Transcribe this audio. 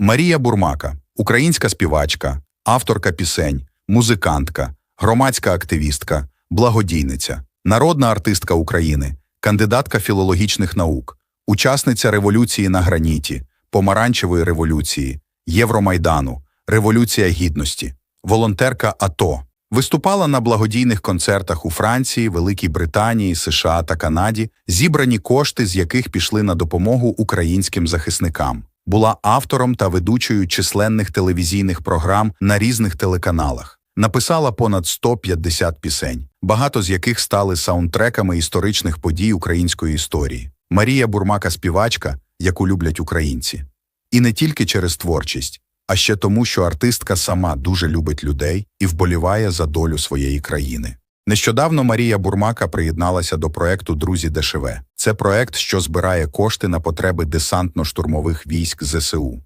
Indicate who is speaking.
Speaker 1: Марія Бурмака, українська співачка, авторка пісень, музикантка, громадська активістка, благодійниця, народна артистка України, кандидатка філологічних наук, учасниця революції на граніті, помаранчевої революції, Євромайдану, Революція Гідності, волонтерка АТО. Виступала на благодійних концертах у Франції, Великій Британії, США та Канаді, зібрані кошти, з яких пішли на допомогу українським захисникам. Була автором та ведучою численних телевізійних програм на різних телеканалах. Написала понад 150 пісень, багато з яких стали саундтреками історичних подій української історії. Марія Бурмака співачка, яку люблять українці. І не тільки через творчість, а ще тому, що артистка сама дуже любить людей і вболіває за долю своєї країни. Нещодавно Марія Бурмака приєдналася до проекту Друзі ДШВ. Це проект, що збирає кошти на потреби десантно-штурмових військ ЗСУ.